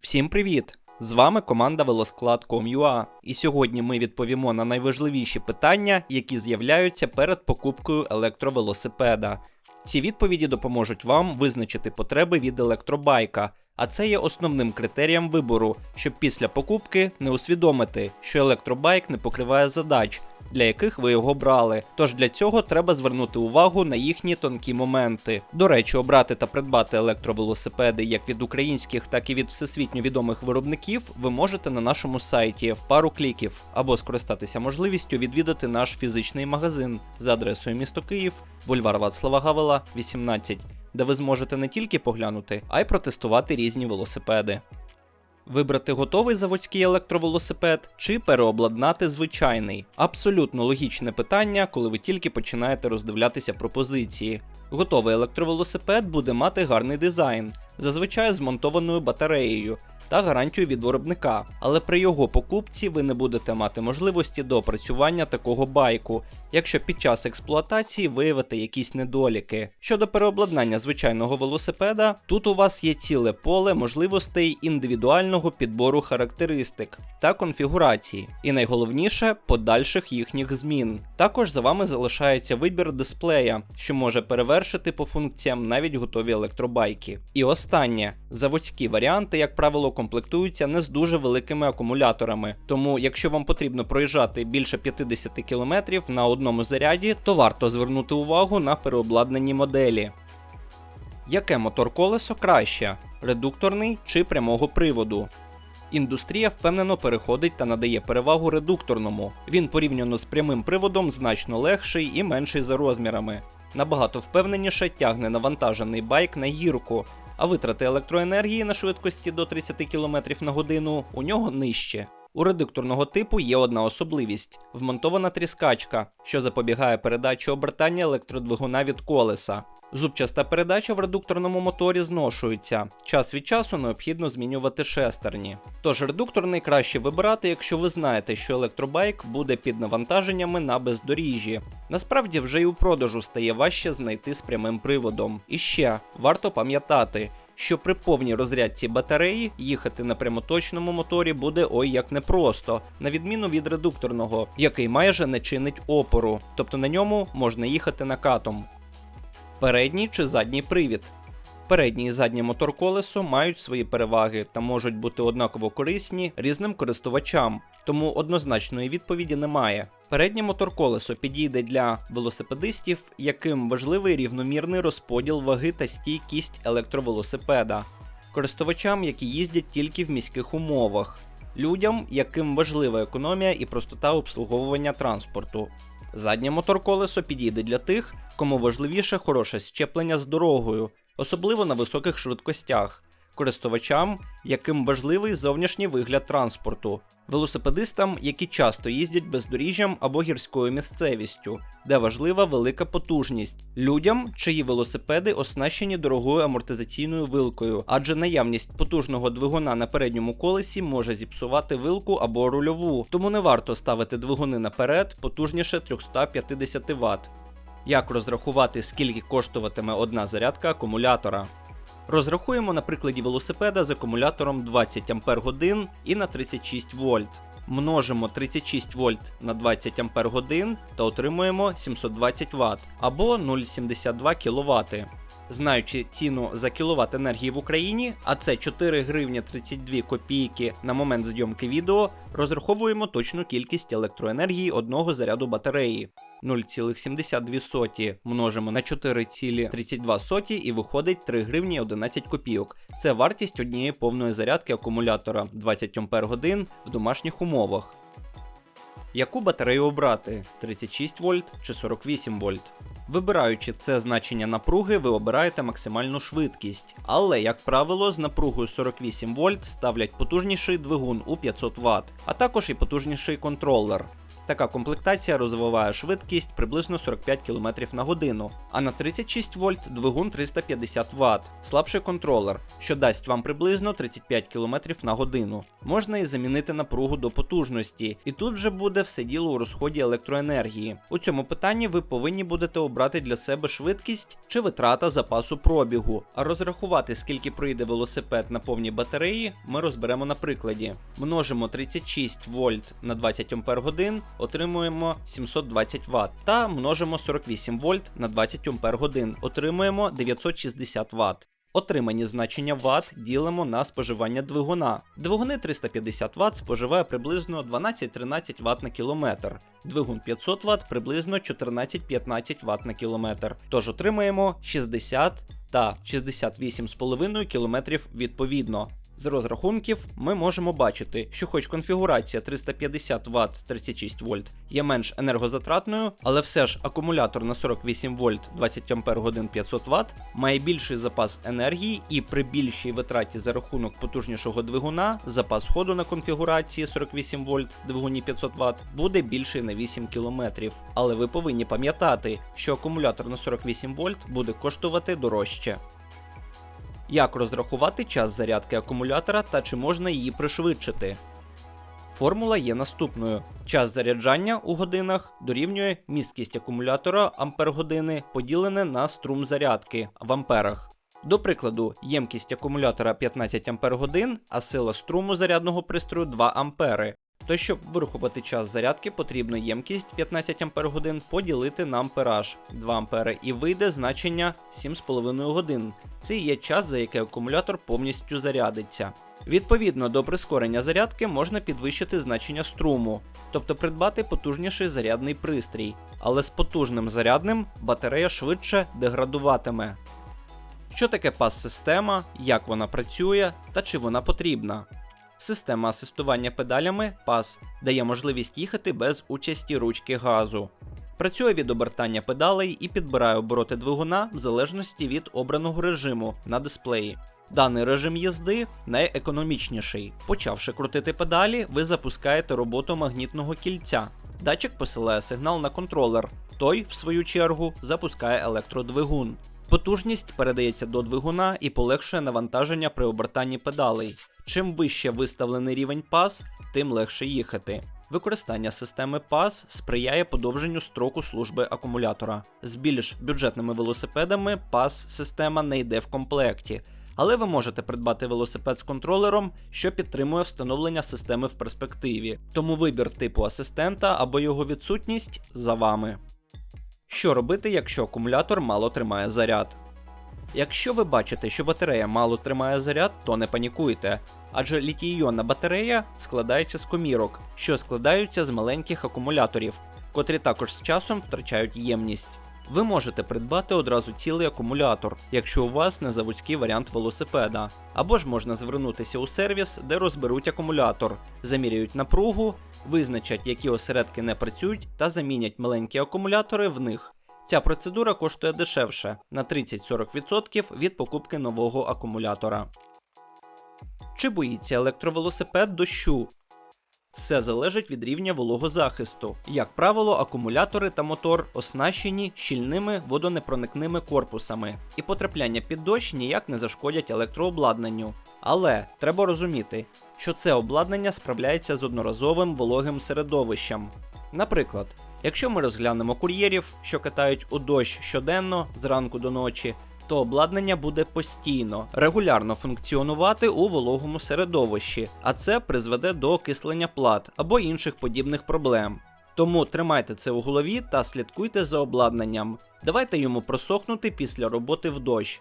Всім привіт! З вами команда Велосклад.com.ua і сьогодні ми відповімо на найважливіші питання, які з'являються перед покупкою електровелосипеда. Ці відповіді допоможуть вам визначити потреби від електробайка, а це є основним критерієм вибору, щоб після покупки не усвідомити, що електробайк не покриває задач, для яких ви його брали. Тож для цього треба звернути увагу на їхні тонкі моменти. До речі, обрати та придбати електровелосипеди як від українських, так і від всесвітньо відомих виробників ви можете на нашому сайті в пару кліків, або скористатися можливістю відвідати наш фізичний магазин за адресою місто Київ, бульвар Вацлава Гавела, 18, де ви зможете не тільки поглянути, а й протестувати різні велосипеди. Вибрати готовий заводський електровелосипед чи переобладнати звичайний. Абсолютно логічне питання, коли ви тільки починаєте роздивлятися пропозиції. Готовий електровелосипед буде мати гарний дизайн, зазвичай змонтованою батареєю та гарантію від виробника, але при його покупці ви не будете мати можливості до опрацювання такого байку, якщо під час експлуатації виявите якісь недоліки. Щодо переобладнання звичайного велосипеда, тут у вас є ціле поле можливостей індивідуального підбору характеристик та конфігурації, і найголовніше подальших їхніх змін. Також за вами залишається вибір дисплея, що може перевершити по функціям навіть готові електробайки. І останнє заводські варіанти, як правило, комплектуються не з дуже великими акумуляторами. Тому, якщо вам потрібно проїжджати більше 50 км на одному заряді, то варто звернути увагу на переобладнані моделі. Яке мотор колесо краще редукторний чи прямого приводу? Індустрія впевнено переходить та надає перевагу редукторному. Він порівняно з прямим приводом значно легший і менший за розмірами. Набагато впевненіше тягне навантажений байк на гірку, а витрати електроенергії на швидкості до 30 км на годину у нього нижче. У редукторного типу є одна особливість вмонтована тріскачка, що запобігає передачі обертання електродвигуна від колеса. Зубчаста передача в редукторному моторі зношується. Час від часу необхідно змінювати шестерні. Тож редукторний краще вибирати, якщо ви знаєте, що електробайк буде під навантаженнями на бездоріжжі. Насправді вже й у продажу стає важче знайти з прямим приводом. І ще варто пам'ятати, що при повній розрядці батареї їхати на прямоточному моторі буде ой як непросто, на відміну від редукторного, який майже не чинить опору, тобто на ньому можна їхати накатом. Передній чи задній привід. Передній і заднє мотор-колесо мають свої переваги та можуть бути однаково корисні різним користувачам, тому однозначної відповіді немає. Переднє мотор-колесо підійде для велосипедистів, яким важливий рівномірний розподіл ваги та стійкість електровелосипеда, користувачам, які їздять тільки в міських умовах, людям, яким важлива економія і простота обслуговування транспорту. Заднє мотор-колесо підійде для тих, кому важливіше хороше щеплення з дорогою, особливо на високих швидкостях, користувачам, яким важливий зовнішній вигляд транспорту, велосипедистам, які часто їздять бездоріжжям або гірською місцевістю, де важлива велика потужність, людям, чиї велосипеди оснащені дорогою амортизаційною вилкою, адже наявність потужного двигуна на передньому колесі може зіпсувати вилку або рульову, тому не варто ставити двигуни наперед потужніше 350 Вт. Як розрахувати, скільки коштуватиме одна зарядка акумулятора? Розрахуємо на прикладі велосипеда з акумулятором 20 Ах і на 36 вольт. Множимо 36 вольт на 20 Ах та отримуємо 720 Вт або 0,72 кВт. Знаючи ціну за кіловат енергії в Україні, а це 4 гривні 32 копійки на момент зйомки відео, розраховуємо точну кількість електроенергії одного заряду батареї. 0,72 множимо на 4,32 і виходить 3 гривні 11 копійок. Це вартість однієї повної зарядки акумулятора 20 Ах в домашніх умовах. Яку батарею обрати 36 вольт чи 48 вольт? Вибираючи це значення напруги, ви обираєте максимальну швидкість, але, як правило, з напругою 48 вольт ставлять потужніший двигун у 500 Вт, а також і потужніший контролер. Така комплектація розвиває швидкість приблизно 45 км на годину, а на 36 вольт двигун 350 Вт, слабший контролер, що дасть вам приблизно 35 км на годину. Можна і замінити напругу до потужності, і тут вже буде все діло у розході електроенергії. У цьому питанні ви повинні будете обрати для себе швидкість чи витрата запасу пробігу, а розрахувати, скільки проїде велосипед на повній батареї, ми розберемо на прикладі. Множимо 36 вольт на 20 Ампер годин, отримуємо 720 Вт, та множимо 48 вольт на 20 Ампер годин, отримуємо 960 Вт. Отримані значення Вт ділимо на споживання двигуна. Двигуни 350 Вт споживає приблизно 12-13 Вт на кілометр. Двигун 500 Вт приблизно 14-15 Вт на кілометр. Тож отримаємо 60 та 68,5 км відповідно. З розрахунків ми можемо бачити, що хоч конфігурація 350 Вт 36 вольт є менш енергозатратною, але все ж акумулятор на 48 вольт 20 Ампер годин 500 Вт має більший запас енергії і при більшій витраті за рахунок потужнішого двигуна запас ходу на конфігурації 48 вольт двигуні 500 Вт буде більший на 8 км. Але ви повинні пам'ятати, що акумулятор на 48 вольт буде коштувати дорожче. Як розрахувати час зарядки акумулятора та чи можна її пришвидшити? Формула є наступною: час заряджання у годинах дорівнює місткість акумулятора ампер-години поділене на струм зарядки в амперах. До прикладу, ємкість акумулятора 15 ампер-годин, а сила струму зарядного пристрою 2 ампери. То щоб вирахувати час зарядки, потрібно ємкість 15 Ампер поділити на ампераж 2 ампери і вийде значення 7,5 годин. Це є час, за який акумулятор повністю зарядиться. Відповідно до прискорення зарядки можна підвищити значення струму, тобто придбати потужніший зарядний пристрій, але з потужним зарядним батарея швидше деградуватиме. Що таке пас-система, як вона працює та чи вона потрібна? Система асистування педалями PAS дає можливість їхати без участі ручки газу. Працює від обертання педалей і підбирає обороти двигуна в залежності від обраного режиму на дисплеї. Даний режим їзди найекономічніший. Почавши крутити педалі, ви запускаєте роботу магнітного кільця. Датчик посилає сигнал на контролер. Той, в свою чергу, запускає електродвигун. Потужність передається до двигуна і полегшує навантаження при обертанні педалей. Чим вище виставлений рівень пас, тим легше їхати. Використання системи PAS сприяє подовженню строку служби акумулятора. З більш бюджетними велосипедами PAS система не йде в комплекті, але ви можете придбати велосипед з контролером, що підтримує встановлення системи в перспективі. Тому вибір типу асистента або його відсутність за вами. Що робити, якщо акумулятор мало тримає заряд? Якщо ви бачите, що батарея мало тримає заряд, то не панікуйте, адже літій-іонна батарея складається з комірок, що складаються з маленьких акумуляторів, котрі також з часом втрачають ємність. Ви можете придбати одразу цілий акумулятор, якщо у вас не заводський варіант велосипеда, або ж можна звернутися у сервіс, де розберуть акумулятор, заміряють напругу, визначать, які осередки не працюють, та замінять маленькі акумулятори в них. Ця процедура коштує дешевше на 30-40% від покупки нового акумулятора. Чи боїться електровелосипед дощу? Все залежить від рівня вологозахисту. Як правило, акумулятори та мотор оснащені щільними водонепроникними корпусами, і потрапляння під дощ ніяк не зашкодять електрообладнанню. Але треба розуміти, що це обладнання справляється з одноразовим вологим середовищем. Наприклад, якщо ми розглянемо кур'єрів, що катають у дощ щоденно зранку до ночі, то обладнання буде постійно, регулярно функціонувати у вологому середовищі, а це призведе до окислення плат або інших подібних проблем. Тому тримайте це у голові та слідкуйте за обладнанням. Давайте йому просохнути після роботи в дощ.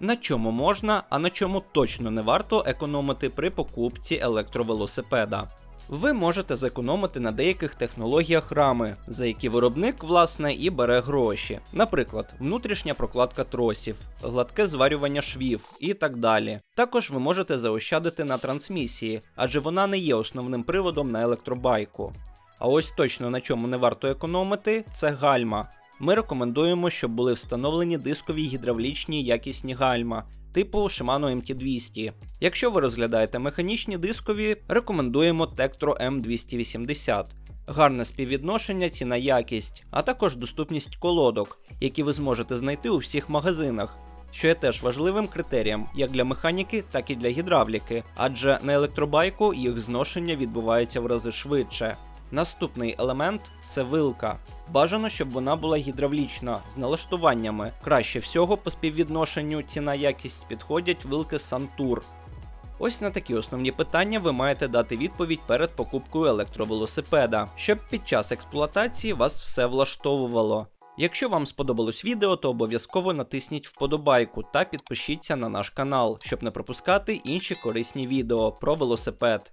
На чому можна, а на чому точно не варто економити при покупці електровелосипеда. Ви можете зекономити на деяких технологіях рами, за які виробник, власне, і бере гроші. Наприклад, внутрішня прокладка тросів, гладке зварювання швів і так далі. Також ви можете заощадити на трансмісії, адже вона не є основним приводом на електробайку. А ось точно на чому не варто економити, це гальма. Ми рекомендуємо, щоб були встановлені дискові гідравлічні якісні гальма типу Shimano MT200. Якщо ви розглядаєте механічні дискові, рекомендуємо Tektro M280. гарне співвідношення ціна якість, а також доступність колодок, які ви зможете знайти у всіх магазинах. Що є теж важливим критерієм як для механіки, так і для гідравліки, адже на електробайку їх зношення відбувається в рази швидше. Наступний елемент це вилка. Бажано, щоб вона була гідравлічна з налаштуваннями. Краще всього по співвідношенню ціна якість підходять вилки Santur. Ось на такі основні питання ви маєте дати відповідь перед покупкою електровелосипеда, щоб під час експлуатації вас все влаштовувало. Якщо вам сподобалось відео, то обов'язково натисніть вподобайку та підпишіться на наш канал, щоб не пропускати інші корисні відео про велосипед.